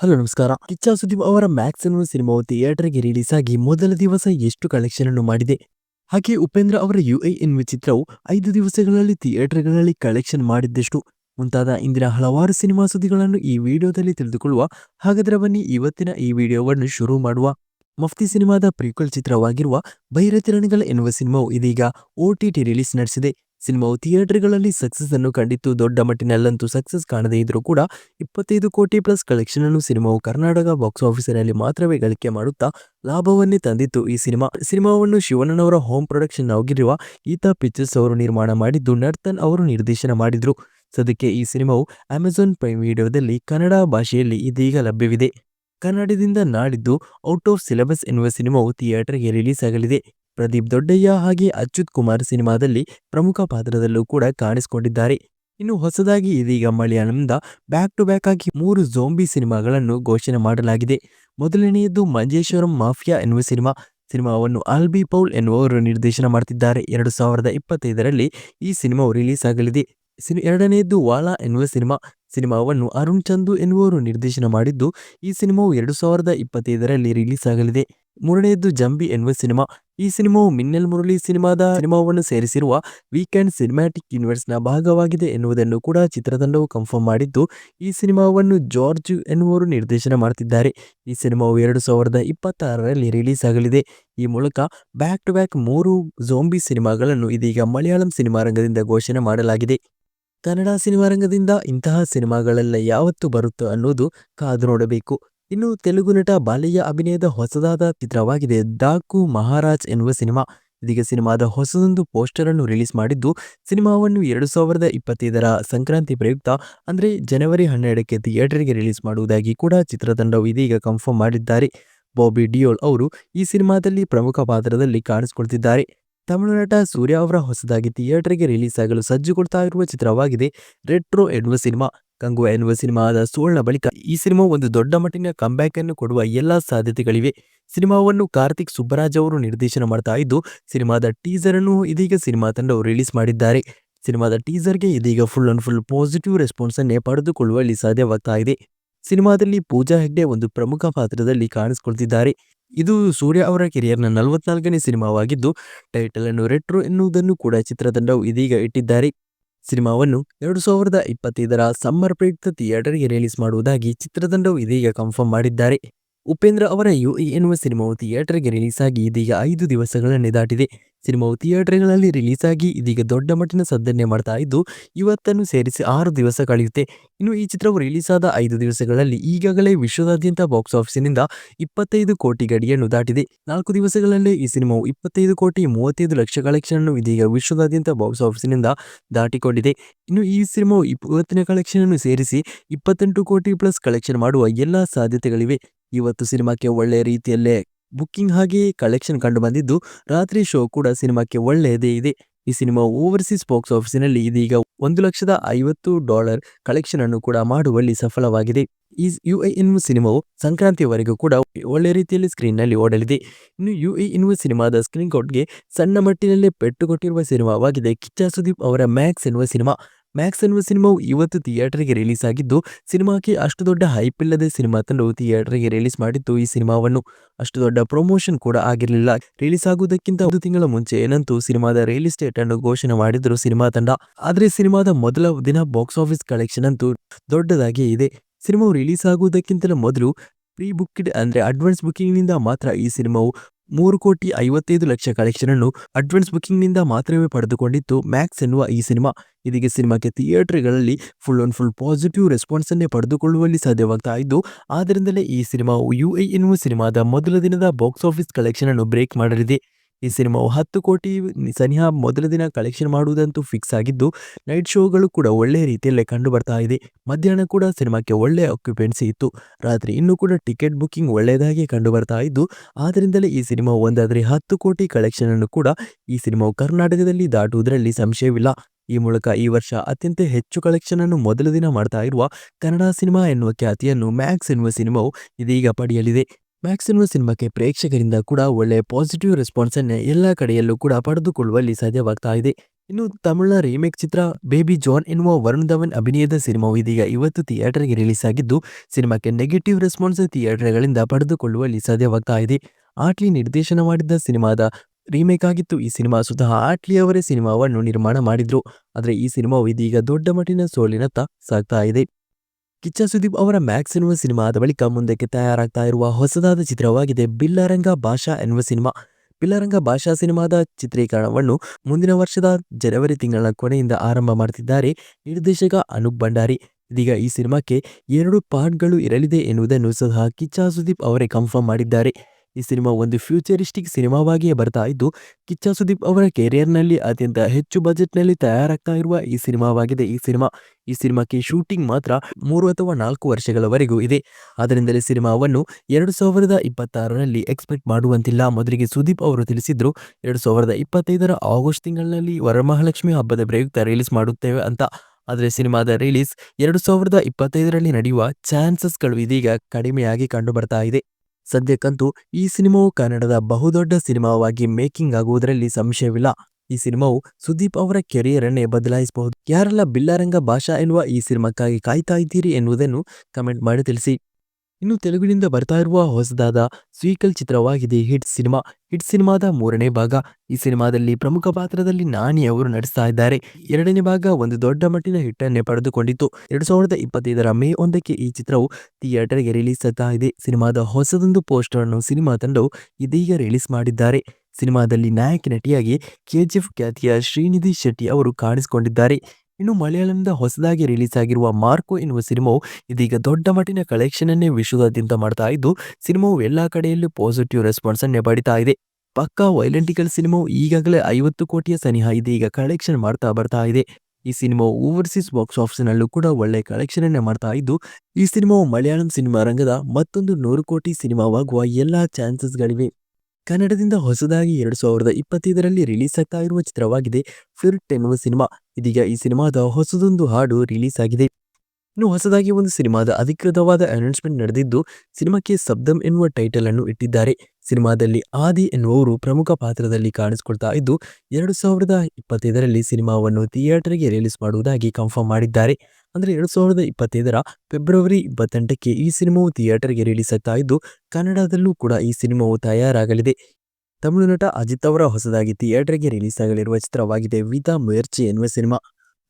Hello, ನಮಸ್ಕಾರ. ಕಿಚ್ಚ ಸುದೀಪ್ ಅವರ Max ಎನ್ನುವ ಸಿನಿಮಾವು ಥಿಯೇಟರ್ಗೆ ರಿಲೀಸ್ ಆಗಿ ಮೊದಲ ದಿವಸ ಎಷ್ಟು ಕಲೆಕ್ಷನ್ ಅನ್ನು ಮಾಡಿದೆ. ಹಾಗೆ ಉಪೇಂದ್ರ ಅವರ ಯು ಎ ಎನ್ವಿ ಚಿತ್ರವು ಐದು ದಿವಸಗಳಲ್ಲಿ ಥಿಯೇಟರ್ಗಳಲ್ಲಿ ಕಲೆಕ್ಷನ್ ಮಾಡಿದ್ದೆಷ್ಟು. ಮುಂತಾದ ಇಂದಿನ ಹಲವಾರು ಸಿನಿಮಾ ಸುದ್ದಿಗಳನ್ನು ಈ ವಿಡಿಯೋದಲ್ಲಿ ತಿಳಿದುಕೊಳ್ಳುವ ಹಾಗಾದರೆ ಬನ್ನಿ ಇವತ್ತಿನ ಈ ವಿಡಿಯೋವನ್ನು ಶುರು ಮಾಡುವ. ಮಫ್ತಿ ಸಿನಿಮಾದ ಪ್ರೀಕ್ವಲ್ ಚಿತ್ರವಾಗಿರುವ ಭೈರತಿರಣಿಗಳ ಎನ್ನುವ ಸಿನಿಮಾವು ಇದೀಗ ಒ ಟಿ ಟಿ ರಿಲೀಸ್ ನಡೆಸಿದೆ. ಸಿನಿಮಾವು ಥಿಯೇಟರ್ಗಳಲ್ಲಿ ಸಕ್ಸಸ್ ಅನ್ನು ಕಂಡಿತ್ತು. ದೊಡ್ಡ ಮಟ್ಟಿನಲ್ಲಂತೂ ಸಕ್ಸಸ್ ಕಾಣದೇ ಇದ್ರೂ ಕೂಡ ಇಪ್ಪತ್ತೈದು ಕೋಟಿ ಪ್ಲಸ್ ಕಲೆಕ್ಷನ್ ಅನ್ನು ಸಿನಿಮಾವು ಕರ್ನಾಟಕ ಬಾಕ್ಸ್ ಆಫೀಸಿನಲ್ಲಿ ಮಾತ್ರವೇ ಗಳಿಕೆ ಮಾಡುತ್ತಾ ಲಾಭವನ್ನೇ ತಂದಿತ್ತು ಈ ಸಿನಿಮಾ. ಸಿನಿಮಾವನ್ನು ಶಿವಣ್ಣನವರ ಹೋಮ್ ಪ್ರೊಡಕ್ಷನ್ ಆಗಿರುವ ಈತಾ ಪಿಕ್ಚರ್ಸ್ ಅವರು ನಿರ್ಮಾಣ ಮಾಡಿದ್ದು ನರ್ತನ್ ಅವರು ನಿರ್ದೇಶನ ಮಾಡಿದ್ರು. ಸದ್ಯಕ್ಕೆ ಈ ಸಿನಿಮಾವು ಅಮೆಜಾನ್ ಪ್ರೈಮ್ ವಿಡಿಯೋದಲ್ಲಿ ಕನ್ನಡ ಭಾಷೆಯಲ್ಲಿ ಇದೀಗ ಲಭ್ಯವಿದೆ. ಕನ್ನಡದಿಂದ ನಾಡಿದ್ದು ಔಟ್ ಆಫ್ ಸಿಲೆಬಸ್ ಎನ್ನುವ ಸಿನಿಮಾವು ಥಿಯೇಟರ್ಗೆ ರಿಲೀಸ್ ಆಗಲಿದೆ. ಪ್ರದೀಪ್ ದೊಡ್ಡಯ್ಯ ಹಾಗೆ ಅಚ್ಯುತ್ ಕುಮಾರ್ ಸಿನಿಮಾದಲ್ಲಿ ಪ್ರಮುಖ ಪಾತ್ರದಲ್ಲೂ ಕೂಡ ಕಾಣಿಸಿಕೊಂಡಿದ್ದಾರೆ. ಇನ್ನು ಹೊಸದಾಗಿ ಇದೀಗ ಮಲಯಾಳಂದ ಬ್ಯಾಕ್ ಟು ಬ್ಯಾಕ್ ಆಗಿ ಮೂರು ಜೋಂಬಿ ಸಿನಿಮಾಗಳನ್ನು ಘೋಷಣೆ ಮಾಡಲಾಗಿದೆ. ಮೊದಲನೆಯದು ಮಂಜೇಶ್ವರಂ ಮಾಫಿಯಾ ಎನ್ನುವ ಸಿನಿಮಾ. ಸಿನಿಮಾವನ್ನು ಆಲ್ಬಿ ಪೌಲ್ ಎನ್ನುವವರು ನಿರ್ದೇಶನ ಮಾಡ್ತಿದ್ದಾರೆ. ಎರಡು ಸಾವಿರದ ಇಪ್ಪತ್ತೈದರಲ್ಲಿ ಈ ಸಿನಿಮಾವು ರಿಲೀಸ್ ಆಗಲಿದೆ. ಸಿನಿ ಎರಡನೆಯದ್ದು ವಾಲಾ ಎನ್ನುವ ಸಿನಿಮಾ. ಸಿನಿಮಾವನ್ನು ಅರುಣ್ ಚಂದು ಎನ್ನುವರು ನಿರ್ದೇಶನ ಮಾಡಿದ್ದು ಈ ಸಿನಿಮಾವು ಎರಡು ಸಾವಿರದ ಇಪ್ಪತ್ತೈದರಲ್ಲಿ ರಿಲೀಸ್ ಆಗಲಿದೆ. ಮೂರನೆಯದ್ದು ಜಂಬಿ ಎನ್ನುವ ಸಿನಿಮಾ. ಈ ಸಿನಿಮಾವು ಮಿನ್ನೆಲ್ ಮುರಳಿ ಸಿನಿಮಾದ ಸಿನಿಮಾವನ್ನು ಸೇರಿಸಿರುವ ವೀಕೆಂಡ್ ಸಿನಿಮ್ಯಾಟಿಕ್ ಯೂನಿವರ್ಸ್ನ ಭಾಗವಾಗಿದೆ ಎನ್ನುವುದನ್ನು ಕೂಡ ಚಿತ್ರತಂಡವು ಕನ್ಫರ್ಮ್ ಮಾಡಿದ್ದು, ಈ ಸಿನಿಮಾವನ್ನು ಜಾರ್ಜ್ ಎನ್ನುವರು ನಿರ್ದೇಶನ ಮಾಡ್ತಿದ್ದಾರೆ. ಈ ಸಿನಿಮಾವು ಎರಡು ಸಾವಿರದ ಇಪ್ಪತ್ತಾರರಲ್ಲಿ ರಿಲೀಸ್ ಆಗಲಿದೆ. ಈ ಮೂಲಕ ಬ್ಯಾಕ್ ಟು ಬ್ಯಾಕ್ ಮೂರು ಜೋಂಬಿ ಸಿನಿಮಾಗಳನ್ನು ಇದೀಗ ಮಲಯಾಳಂ ಸಿನಿಮಾ ರಂಗದಿಂದ ಘೋಷಣೆ ಮಾಡಲಾಗಿದೆ. ಕನ್ನಡ ಸಿನಿಮಾ ರಂಗದಿಂದ ಇಂತಹ ಸಿನಿಮಾಗಳೆಲ್ಲ ಯಾವತ್ತು ಬರುತ್ತೋ ಅನ್ನೋದು ಕಾದು ನೋಡಬೇಕು. ಇನ್ನು ತೆಲುಗು ನಟ ಬಾಲಯ್ಯ ಅಭಿನಯದ ಹೊಸದಾದ ಚಿತ್ರವಾಗಿದೆ. ಡಾಕು ಮಹಾರಾಜ್ ಎನ್ನುವ ಸಿನಿಮಾ. ಇದೀಗ ಸಿನಿಮಾದ ಹೊಸದೊಂದು ಪೋಸ್ಟರ್ ಅನ್ನು ರಿಲೀಸ್ ಮಾಡಿದ್ದು, ಸಿನಿಮಾವನ್ನು ಎರಡು ಸಾವಿರದ ಇಪ್ಪತ್ತೈದರ ಸಂಕ್ರಾಂತಿ ಪ್ರಯುಕ್ತ, ಅಂದ್ರೆ ಜನವರಿ ಹನ್ನೆರಡಕ್ಕೆ ಥಿಯೇಟರ್ಗೆ ರಿಲೀಸ್ ಮಾಡುವುದಾಗಿ ಕೂಡ ಚಿತ್ರತಂಡವು ಇದೀಗ ಕನ್ಫರ್ಮ್ ಮಾಡಿದ್ದಾರೆ. ಬಾಬಿ ಡಿಯೋಲ್ ಅವರು ಈ ಸಿನಿಮಾದಲ್ಲಿ ಪ್ರಮುಖ ಪಾತ್ರದಲ್ಲಿ ಕಾಣಿಸಿಕೊಳ್ತಿದ್ದಾರೆ. ತಮಿಳು ನಟ ಸೂರ್ಯ ಅವರ ಹೊಸದಾಗಿ ಥಿಯೇಟರ್ಗೆ ರಿಲೀಸ್ ಆಗಲು ಸಜ್ಜುಗೊಳ್ತಾ ಇರುವ ಚಿತ್ರವಾಗಿದೆ. ರೆಟ್ರೋ ಎನ್ನುವ ಸಿನಿಮಾ. ಕಂಗುವ ಎನ್ನುವ ಸಿನಿಮಾದ ಸುವರ್ಣ ಬಳಿಕ ಈ ಸಿನಿಮಾ ಒಂದು ದೊಡ್ಡ ಮಟ್ಟಿನ ಕಂಬ್ಯಾಕ್ ಅನ್ನು ಕೊಡುವ ಎಲ್ಲಾ ಸಾಧ್ಯತೆಗಳಿವೆ. ಸಿನಿಮಾವನ್ನು ಕಾರ್ತಿಕ್ ಸುಬ್ಬರಾಜ್ ಅವರು ನಿರ್ದೇಶನ ಮಾಡ್ತಾ ಇದ್ದು, ಸಿನಿಮಾದ ಟೀಸರ್ ಅನ್ನು ಇದೀಗ ಸಿನಿಮಾ ತಂಡವು ರಿಲೀಸ್ ಮಾಡಿದ್ದಾರೆ. ಸಿನಿಮಾದ ಟೀಸರ್ಗೆ ಇದೀಗ full and full positive response ಅನ್ನೇ ಪಡೆದುಕೊಳ್ಳುವಲ್ಲಿ ಸಾಧ್ಯವಾಗ್ತಾ ಇದೆ. ಸಿನಿಮಾದಲ್ಲಿ ಪೂಜಾ ಹೆಗ್ಡೆ ಒಂದು ಪ್ರಮುಖ ಪಾತ್ರದಲ್ಲಿ ಕಾಣಿಸಿಕೊಳ್ತಿದ್ದಾರೆ. ಇದು ಸೂರ್ಯ ಅವರ ಕೆರಿಯರ್ನ ನಲವತ್ನಾಲ್ಕನೇ ಸಿನಿಮಾವಾಗಿದ್ದು ಟೈಟಲ್ ಅನ್ನು ರೆಟ್ರೋ ಎನ್ನುವುದನ್ನು ಕೂಡ ಚಿತ್ರತಂಡವು ಇದೀಗ ಇಟ್ಟಿದ್ದಾರೆ. ಸಿನಿಮಾವನ್ನು ಎರಡು ಸಾವಿರದ ಇಪ್ಪತ್ತೈದರ ಸಮ್ಮರ್ ಪ್ರಯುಕ್ತ ಥಿಯೇಟರ್ಗೆ ರಿಲೀಸ್ ಮಾಡುವುದಾಗಿ ಚಿತ್ರತಂಡವು ಇದೀಗ ಕನ್ಫರ್ಮ್ ಮಾಡಿದ್ದಾರೆ. ಉಪೇಂದ್ರ ಅವರ ಯು ಇ ಎನ್ನುವ ಸಿನಿಮಾವು ಥಿಯೇಟರ್ಗೆ ರಿಲೀಸ್ ಆಗಿ ಇದೀಗ ಐದು ದಿವಸಗಳನ್ನೇ ದಾಟಿದೆ. ಸಿನಿಮಾವು ಥಿಯೇಟರ್ಗಳಲ್ಲಿ ರಿಲೀಸ್ ಆಗಿ ಇದೀಗ ದೊಡ್ಡ ಮಟ್ಟಿನ ಸದ್ದನ್ನೇ ಮಾಡ್ತಾ ಇದ್ದು, ಇವತ್ತನ್ನು ಸೇರಿಸಿ ಆರು ದಿವಸ ಕಳೆಯುತ್ತೆ. ಇನ್ನು ಈ ಚಿತ್ರವು ರಿಲೀಸ್ ಆದ ಐದು ದಿವಸಗಳಲ್ಲಿ ಈಗಾಗಲೇ ವಿಶ್ವದಾದ್ಯಂತ ಬಾಕ್ಸ್ ಆಫೀಸಿನಿಂದ ಇಪ್ಪತ್ತೈದು ಕೋಟಿ ಗಡಿಯನ್ನು ದಾಟಿದೆ. ನಾಲ್ಕು ದಿವಸಗಳಲ್ಲೇ ಈ ಸಿನಿಮಾವು ಇಪ್ಪತ್ತೈದು ಕೋಟಿ ಮೂವತ್ತೈದು ಲಕ್ಷ ಕಲೆಕ್ಷನ್ ಅನ್ನು ಇದೀಗ ವಿಶ್ವದಾದ್ಯಂತ ಬಾಕ್ಸ್ ಆಫೀಸಿನಿಂದ ದಾಟಿಕೊಂಡಿದೆ. ಇನ್ನು ಈ ಸಿನಿಮಾವು ಇವತ್ತಿನ ಕಲೆಕ್ಷನ್ ಅನ್ನು ಸೇರಿಸಿ ಇಪ್ಪತ್ತೆಂಟು ಕೋಟಿ ಪ್ಲಸ್ ಕಲೆಕ್ಷನ್ ಮಾಡುವ ಎಲ್ಲ ಸಾಧ್ಯತೆಗಳಿವೆ. ಇವತ್ತು ಸಿನಿಮಾಕ್ಕೆ ಒಳ್ಳೆಯ ರೀತಿಯಲ್ಲೇ ಬುಕ್ಕಿಂಗ್ ಹಾಗೆಯೇ ಕಲೆಕ್ಷನ್ ಕಂಡು ಬಂದಿದ್ದು, ರಾತ್ರಿ ಶೋ ಕೂಡ ಸಿನಿಮಾಕ್ಕೆ ಒಳ್ಳೆಯದೇ ಇದೆ. ಈ ಸಿನಿಮಾ ಓವರ್ಸೀಸ್ ಬಾಕ್ಸ್ ಆಫೀಸಿನಲ್ಲಿ ಇದೀಗ ಒಂದು ಲಕ್ಷದ ಐವತ್ತು ಡಾಲರ್ ಕಲೆಕ್ಷನ್ ಅನ್ನು ಕೂಡ ಮಾಡುವಲ್ಲಿ ಸಫಲವಾಗಿದೆ. ಈ ಯು ಎ ಎನ್ನುವ ಸಿನಿಮಾವು ಸಂಕ್ರಾಂತಿಯವರೆಗೂ ಕೂಡ ಒಳ್ಳೆ ರೀತಿಯಲ್ಲಿ ಸ್ಕ್ರೀನ್ನಲ್ಲಿ ಓಡಲಿದೆ. ಇನ್ನು ಯು ಎ ಎನ್ನುವ ಸಿನಿಮಾದ ಸ್ಕ್ರೀನ್ ಕೌಟ್ಗೆ ಸಣ್ಣ ಮಟ್ಟಿನಲ್ಲೇ ಪೆಟ್ಟು ಕೊಟ್ಟಿರುವ ಸಿನಿಮಾವಾಗಿದೆ ಕಿಚ್ಚ ಸುದೀಪ್ ಅವರ ಮ್ಯಾಕ್ಸ್ ಎನ್ನುವ ಸಿನಿಮಾ. ಮ್ಯಾಕ್ಸ್ ಎನ್ನುವ ಸಿನಿಮಾವು ಇವತ್ತು ಥಿಯೇಟರ್ಗೆ ರಿಲೀಸ್ ಆಗಿದ್ದು, ಸಿನಿಮಾಕ್ಕೆ ಅಷ್ಟು ದೊಡ್ಡ ಹೈಪ್ ಇಲ್ಲದೆ ಸಿನಿಮಾ ತಂಡವು ಥಿಯೇಟರ್ಗೆ ರಿಲೀಸ್ ಮಾಡಿತ್ತು ಈ ಸಿನಿಮಾವನ್ನು. ಅಷ್ಟು ದೊಡ್ಡ ಪ್ರಮೋಷನ್ ಕೂಡ ಆಗಿರಲಿಲ್ಲ. ರಿಲೀಸ್ ಆಗುವುದಕ್ಕಿಂತ ಒಂದು ತಿಂಗಳ ಮುಂಚೆ ಏನಂತೂ ಸಿನಿಮಾದ ರಿಲೀಸ್ ಡೇಟ್ ಅನ್ನು ಘೋಷಣೆ ಮಾಡಿದ್ರು ಸಿನಿಮಾ ತಂಡ. ಆದರೆ ಸಿನಿಮಾದ ಮೊದಲ ದಿನ ಬಾಕ್ಸ್ ಆಫೀಸ್ ಕಲೆಕ್ಷನ್ ಅಂತೂ ದೊಡ್ಡದಾಗಿ ಇದೆ. ಸಿನಿಮಾವು ರಿಲೀಸ್ ಆಗುವುದಕ್ಕಿಂತಲೂ ಮೊದಲು ಪ್ರೀ ಬುಕ್ಡ್ ಅಂದ್ರೆ ಅಡ್ವಾನ್ಸ್ ಬುಕ್ಕಿಂಗ್ನಿಂದ ಮಾತ್ರ ಈ ಸಿನಿಮಾವು ಮೂರು ಕೋಟಿ ಐವತ್ತೈದು ಲಕ್ಷ ಕಲೆಕ್ಷನ್ ಅನ್ನು ಅಡ್ವಾನ್ಸ್ ಬುಕಿಂಗ್ನಿಂದ ಮಾತ್ರವೇ ಪಡೆದುಕೊಂಡಿತ್ತು. ಮ್ಯಾಕ್ಸ್ ಎನ್ನುವ ಈ ಸಿನಿಮಾ ಇದೀಗ ಸಿನಿಮಾಕ್ಕೆ ಥಿಯೇಟರ್ಗಳಲ್ಲಿ full on full positive response ಅನ್ನೇ ಪಡೆದುಕೊಳ್ಳುವಲ್ಲಿ ಸಾಧ್ಯವಾಗ್ತಾ ಇದ್ದು, ಆದ್ದರಿಂದಲೇ ಈ ಸಿನಿಮಾ ಯು ಎನ್ನುವ ಸಿನಿಮಾದ ಮೊದಲ ದಿನದ ಬಾಕ್ಸ್ ಆಫೀಸ್ ಕಲೆಕ್ಷನ್ ಅನ್ನು ಬ್ರೇಕ್ ಮಾಡಲಿದೆ. ಈ ಸಿನಿಮಾವು ಹತ್ತು ಕೋಟಿ ಸನಿಹ ಮೊದಲ ದಿನ ಕಲೆಕ್ಷನ್ ಮಾಡುವುದಂತೂ ಫಿಕ್ಸ್ ಆಗಿದ್ದು ನೈಟ್ ಶೋಗಳು ಕೂಡ ಒಳ್ಳೆಯ ರೀತಿಯಲ್ಲೇ ಕಂಡು ಬರ್ತಾ ಇದೆ. ಮಧ್ಯಾಹ್ನ ಕೂಡ ಸಿನಿಮಾಕ್ಕೆ ಒಳ್ಳೆಯ ಆಕ್ಯುಪೆನ್ಸಿ ಇತ್ತು. ರಾತ್ರಿ ಇನ್ನೂ ಕೂಡ ಟಿಕೆಟ್ ಬುಕ್ಕಿಂಗ್ ಒಳ್ಳೆಯದಾಗಿ ಕಂಡು ಬರ್ತಾ ಇದ್ದು, ಆದ್ದರಿಂದಲೇ ಈ ಸಿನಿಮಾ ಒಂದಾದರೆ ಹತ್ತು ಕೋಟಿ ಕಲೆಕ್ಷನ್ ಅನ್ನು ಕೂಡ ಈ ಸಿನಿಮಾವು ಕರ್ನಾಟಕದಲ್ಲಿ ದಾಟುವುದರಲ್ಲಿ ಸಂಶಯವಿಲ್ಲ. ಈ ಮೂಲಕ ಈ ವರ್ಷ ಅತ್ಯಂತ ಹೆಚ್ಚು ಕಲೆಕ್ಷನ್ ಅನ್ನು ಮೊದಲ ದಿನ ಮಾಡ್ತಾ ಇರುವ ಕನ್ನಡ ಸಿನಿಮಾ ಎನ್ನುವ ಖ್ಯಾತಿಯನ್ನು ಮ್ಯಾಕ್ಸ್ ಎನ್ನುವ ಸಿನಿಮಾವು ಇದೀಗ ಪಡೆಯಲಿದೆ. ಮ್ಯಾಕ್ಸ್ ಎನ್ನುವ ಸಿನಿಮಾಕ್ಕೆ ಪ್ರೇಕ್ಷಕರಿಂದ ಕೂಡ ಒಳ್ಳೆಯ ಪಾಸಿಟಿವ್ ರೆಸ್ಪಾನ್ಸ್ ಅನ್ನ ಎಲ್ಲ ಕಡೆಯಲ್ಲೂ ಕೂಡ ಪಡೆದುಕೊಳ್ಳುವಲ್ಲಿ ಸಾಧ್ಯವಾಗ್ತಾ ಇದೆ. ಇನ್ನು ತಮಿಳ ರೀಮೇಕ್ ಚಿತ್ರ ಬೇಬಿ ಜಾನ್ ಎನ್ನುವ ವರುಣ್ ಧವನ್ ಅಭಿನಯದ ಸಿನಿಮಾವು ಇದೀಗ ಇವತ್ತು ಥಿಯೇಟರ್ಗೆ ರಿಲೀಸ್ ಆಗಿದ್ದು, ಸಿನಿಮಾಕ್ಕೆ ನೆಗೆಟಿವ್ ರೆಸ್ಪಾನ್ಸ್ ಥಿಯೇಟರ್ಗಳಿಂದ ಪಡೆದುಕೊಳ್ಳುವಲ್ಲಿ ಸಾಧ್ಯವಾಗ್ತಾ ಇದೆ. ಆಟ್ಲಿ ನಿರ್ದೇಶನ ಮಾಡಿದ್ದ ಸಿನಿಮಾದ ರೀಮೇಕ್ ಆಗಿತ್ತು. ಈ ಸಿನಿಮಾ ಸ್ವತಃ ಆಟ್ಲಿ ಅವರೇ ಸಿನಿಮಾವನ್ನು ನಿರ್ಮಾಣ ಮಾಡಿದ್ರು. ಆದರೆ ಈ ಸಿನಿಮಾವು ಇದೀಗ ದೊಡ್ಡ ಮಟ್ಟಿನ ಸೋಲಿನತ್ತ ಸಾಗ್ತಾ ಇದೆ. ಕಿಚ್ಚ ಸುದೀಪ್ ಅವರ ಮ್ಯಾಕ್ಸ್ ಎನ್ನುವ ಸಿನಿಮಾದ ಬಳಿಕ ಮುಂದಕ್ಕೆ ತಯಾರಾಗ್ತಾ ಇರುವ ಹೊಸದಾದ ಚಿತ್ರವಾಗಿದೆ ಬಿಲ್ಲರಂಗ ಭಾಷಾ ಎನ್ನುವ ಸಿನಿಮಾ. ಬಿಲ್ಲರಂಗ ಭಾಷಾ ಸಿನಿಮಾದ ಚಿತ್ರೀಕರಣವನ್ನು ಮುಂದಿನ ವರ್ಷದ ಜನವರಿ ತಿಂಗಳ ಕೊನೆಯಿಂದ ಆರಂಭ ಮಾಡ್ತಿದ್ದಾರೆ ನಿರ್ದೇಶಕ ಅನೂಪ್ ಭಂಡಾರಿ. ಇದೀಗ ಈ ಸಿನಿಮಾಕ್ಕೆ ಎರಡು ಪಾರ್ಟ್ಗಳು ಇರಲಿದೆ ಎನ್ನುವುದನ್ನು ಸಹ ಕಿಚ್ಚ ಸುದೀಪ್ ಅವರೇ ಕನ್ಫರ್ಮ್ ಮಾಡಿದ್ದಾರೆ. ಈ ಸಿನಿಮಾ ಒಂದು ಫ್ಯೂಚರಿಸ್ಟಿಕ್ ಸಿನಿಮಾವಾಗಿಯೇ ಬರ್ತಾ ಇದ್ದು ಕಿಚ್ಚ ಸುದೀಪ್ ಅವರ ಕೆರಿಯರ್ನಲ್ಲಿ ಅತ್ಯಂತ ಹೆಚ್ಚು ಬಜೆಟ್ನಲ್ಲಿ ತಯಾರಾಗ್ತಾ ಇರುವ ಈ ಸಿನಿಮಾವಾಗಿದೆ. ಈ ಸಿನಿಮಾ, ಈ ಸಿನಿಮಾಕ್ಕೆ ಶೂಟಿಂಗ್ ಮಾತ್ರ ಮೂರು ಅಥವಾ ನಾಲ್ಕು ವರ್ಷಗಳವರೆಗೂ ಇದೆ. ಆದ್ದರಿಂದಲೇ ಸಿನಿಮಾವನ್ನು ಎರಡು ಸಾವಿರದ ಇಪ್ಪತ್ತಾರರಲ್ಲಿ ಎಕ್ಸ್ಪೆಕ್ಟ್ ಮಾಡುವಂತಿಲ್ಲ. ಮೊದಲಿಗೆ ಸುದೀಪ್ ಅವರು ತಿಳಿಸಿದ್ರು, ಎರಡು ಸಾವಿರದ ಇಪ್ಪತ್ತೈದರ ಆಗಸ್ಟ್ ತಿಂಗಳಿನಲ್ಲಿ ವರಮಹಾಲಕ್ಷ್ಮಿ ಹಬ್ಬದ ಪ್ರಯುಕ್ತ ರಿಲೀಸ್ ಮಾಡುತ್ತೇವೆ ಅಂತ. ಆದರೆ ಸಿನಿಮಾದ ರಿಲೀಸ್ ಎರಡು ಸಾವಿರದ ಇಪ್ಪತ್ತೈದರಲ್ಲಿ ನಡೆಯುವ ಚಾನ್ಸಸ್ಗಳು ಇದೀಗ ಕಡಿಮೆಯಾಗಿ ಕಂಡು ಬರ್ತಾ ಇದೆ. ಸದ್ಯಕ್ಕಂತೂ ಈ ಸಿನಿಮಾವು ಕನ್ನಡದ ಬಹುದೊಡ್ಡ ಸಿನಿಮಾವಾಗಿ ಮೇಕಿಂಗ್ ಆಗುವುದರಲ್ಲಿ ಸಂಶಯವಿಲ್ಲ. ಈ ಸಿನಿಮಾವು ಸುದೀಪ್ ಅವರ ಕೆರಿಯರ್ ಅನ್ನೇ ಬದಲಾಯಿಸಬಹುದು. ಯಾರೆಲ್ಲ ಬಿಲ್ಲಾರಂಗ ಭಾಷಾ ಎನ್ನುವ ಈ ಸಿನಿಮಾಕ್ಕಾಗಿ ಕಾಯ್ತಾ ಇದ್ದೀರಿ ಎನ್ನುವುದನ್ನು ಕಮೆಂಟ್ ಮಾಡಿ ತಿಳಿಸಿ. ಇನ್ನು ತೆಲುಗಿನಿಂದ ಬರ್ತಾ ಇರುವ ಹೊಸದಾದ ಸ್ವೀಕಲ್ ಚಿತ್ರವಾಗಿದೆ ಹಿಟ್ ಸಿನಿಮಾ. ಹಿಟ್ ಸಿನಿಮಾದ ಮೂರನೇ ಭಾಗ. ಈ ಸಿನಿಮಾದಲ್ಲಿ ಪ್ರಮುಖ ಪಾತ್ರದಲ್ಲಿ ನಾನಿ ಅವರು ನಟಿಸ್ತಾ ಇದ್ದಾರೆ. ಎರಡನೇ ಭಾಗ ಒಂದು ದೊಡ್ಡ ಮಟ್ಟಿನ ಹಿಟ್ಟನ್ನೇ ಪಡೆದುಕೊಂಡಿತ್ತು. ಎರಡ್ ಸಾವಿರದ ಇಪ್ಪತ್ತೈದರ ಮೇ ಒಂದಕ್ಕೆ ಈ ಚಿತ್ರವು ಥಿಯೇಟರ್ಗೆ ರಿಲೀಸ್ ಆಗ್ತಾ ಇದೆ. ಸಿನಿಮಾದ ಹೊಸದೊಂದು ಪೋಸ್ಟರ್ ಅನ್ನು ಸಿನಿಮಾ ತಂಡವು ಇದೀಗ ರಿಲೀಸ್ ಮಾಡಿದ್ದಾರೆ. ಸಿನಿಮಾದಲ್ಲಿ ನಾಯಕ ನಟಿಯಾಗಿ ಕೆಜಿಎಫ್ ಖ್ಯಾತಿಯ ಶ್ರೀನಿಧಿ ಶೆಟ್ಟಿ ಅವರು ಕಾಣಿಸಿಕೊಂಡಿದ್ದಾರೆ. ಇನ್ನು ಮಲಯಾಳಂದ ಹೊಸದಾಗಿ ರಿಲೀಸ್ ಆಗಿರುವ ಮಾರ್ಕೋ ಎನ್ನುವ ಸಿನಿಮಾವು ಇದೀಗ ದೊಡ್ಡ ಮಟ್ಟಿನ ಕಲೆಕ್ಷನ್ ಅನ್ನೇ ವಿಶ್ವದಾದ್ಯಂತ ಮಾಡ್ತಾ ಇದ್ದು, ಸಿನಿಮಾವು ಎಲ್ಲಾ ಕಡೆಯಲ್ಲೂ ಪಾಸಿಟಿವ್ ರೆಸ್ಪಾನ್ಸ್ ಅನ್ನೇ ಪಡಿತಾ ಇದೆ. ಪಕ್ಕಾ ವೈಲೆಂಟಿಕಲ್ ಸಿನಿಮಾವು ಈಗಾಗಲೇ ಐವತ್ತು ಕೋಟಿಯ ಸನಿಹ ಇದೀಗ ಕಲೆಕ್ಷನ್ ಮಾಡ್ತಾ ಬರ್ತಾ ಇದೆ. ಈ ಸಿನಿಮಾವು ಓವರ್ಸೀಸ್ ಬಾಕ್ಸ್ ಆಫೀಸ್ನಲ್ಲೂ ಕೂಡ ಒಳ್ಳೆ ಕಲೆಕ್ಷನ್ ಅನ್ನೇ ಮಾಡ್ತಾ ಇದ್ದು, ಈ ಸಿನಿಮಾವು ಮಲಯಾಳಂ ಸಿನಿಮಾ ರಂಗದ ಮತ್ತೊಂದು ನೂರು ಕೋಟಿ ಸಿನಿಮಾವಾಗುವ ಎಲ್ಲಾ ಚಾನ್ಸಸ್ಗಳಿವೆ ಕನ್ನಡದಿಂದ ಹೊಸದಾಗಿ ಎರಡು ಸಾವಿರದ ಇಪ್ಪತ್ತೈದರಲ್ಲಿ ರಿಲೀಸ್ ಆಗ್ತಾ ಇರುವ ಚಿತ್ರವಾಗಿದೆ ಫಿರ್ಟ್ ಎನ್ನುವ ಸಿನಿಮಾ. ಇದೀಗ ಈ ಸಿನಿಮಾದ ಹೊಸದೊಂದು ಹಾಡು ರಿಲೀಸ್ ಆಗಿದೆ ಇನ್ನು ಹೊಸದಾಗಿ ಒಂದು ಸಿನಿಮಾದ ಅಧಿಕೃತವಾದ ಅನೌನ್ಸ್ಮೆಂಟ್ ನಡೆದಿದ್ದು, ಸಿನಿಮಾಕ್ಕೆ ಸಬ್ದಮ್ ಎನ್ನುವ ಟೈಟಲ್ ಅನ್ನು ಇಟ್ಟಿದ್ದಾರೆ. ಸಿನಿಮಾದಲ್ಲಿ ಆದಿ ಎನ್ನುವವರು ಪ್ರಮುಖ ಪಾತ್ರದಲ್ಲಿ ಕಾಣಿಸಿಕೊಳ್ತಾ ಇದ್ದು, ಎರಡು ಸಾವಿರದ ಇಪ್ಪತ್ತೈದರಲ್ಲಿ ಸಿನಿಮಾವನ್ನು ಥಿಯೇಟರ್ಗೆ ರಿಲೀಸ್ ಮಾಡುವುದಾಗಿ ಕನ್ಫರ್ಮ್ ಮಾಡಿದ್ದಾರೆ. ಅಂದರೆ ಎರಡು ಸಾವಿರದ ಇಪ್ಪತ್ತೈದರ ಫೆಬ್ರವರಿ ಇಪ್ಪತ್ತೆಂಟಕ್ಕೆ ಈ ಸಿನಿಮಾವು ಥಿಯೇಟರ್ಗೆ ರಿಲೀಸ್ ಆಗ್ತಾ ಇದ್ದು, ಕನ್ನಡದಲ್ಲೂ ಕೂಡ ಈ ಸಿನಿಮಾವು ತಯಾರಾಗಲಿದೆ. ತಮಿಳು ನಟ ಅಜಿತ್ ಅವರ ಹೊಸದಾಗಿ ಥಿಯೇಟರ್ಗೆ ರಿಲೀಸ್ ಆಗಲಿರುವ ಚಿತ್ರವಾಗಿದೆ ವಿತಾ ಮುಯರ್ಚಿ ಎನ್ನುವ ಸಿನಿಮಾ.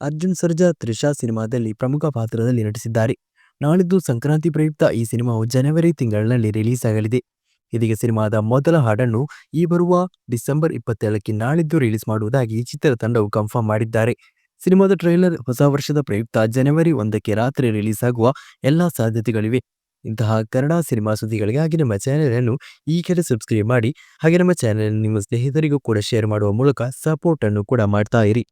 ಅರ್ಜುನ್ ಸರ್ಜಾ, ತ್ರಿಷಾ ಸಿನಿಮಾದಲ್ಲಿ ಪ್ರಮುಖ ಪಾತ್ರದಲ್ಲಿ ನಟಿಸಿದ್ದಾರೆ. ನಾಳಿದ್ದು ಸಂಕ್ರಾಂತಿ ಪ್ರಯುಕ್ತ ಈ ಸಿನಿಮಾವು ಜನವರಿ ತಿಂಗಳಿನಲ್ಲಿ ರಿಲೀಸ್ ಆಗಲಿದೆ. ಇದೀಗ ಸಿನಿಮಾದ ಮೊದಲ ಹಾಡನ್ನು ಈ ಬರುವ ಡಿಸೆಂಬರ್ ಇಪ್ಪತ್ತೇಳಕ್ಕೆ ನಾಳಿದ್ದು ರಿಲೀಸ್ ಮಾಡುವುದಾಗಿ ಚಿತ್ರತಂಡವು ಕನ್ಫರ್ಮ್ ಮಾಡಿದ್ದಾರೆ. ಸಿನಿಮಾದ ಟ್ರೈಲರ್ ಹೊಸ ವರ್ಷದ ಪ್ರಯುಕ್ತ ಜನವರಿ ಒಂದಕ್ಕೆ ರಾತ್ರಿ ರಿಲೀಸ್ ಆಗುವ ಎಲ್ಲಾ ಸಾಧ್ಯತೆಗಳಿವೆ. ಇಂತಹ ಕನ್ನಡ ಸಿನಿಮಾ ಸುದ್ದಿಗಳಿಗಾಗಿ ನಮ್ಮ ಚಾನೆಲ್ ಅನ್ನು ಈ ಕೆಲ ಸಬ್ಸ್ಕ್ರೈಬ್ ಮಾಡಿ, ಹಾಗೆ ನಮ್ಮ ಚಾನೆಲ್ ನಿಮ್ಮ ಸ್ನೇಹಿತರಿಗೂ ಕೂಡ ಶೇರ್ ಮಾಡುವ ಮೂಲಕ ಸಪೋರ್ಟ್ ಅನ್ನು ಕೂಡ ಮಾಡ್ತಾ ಇರಿ.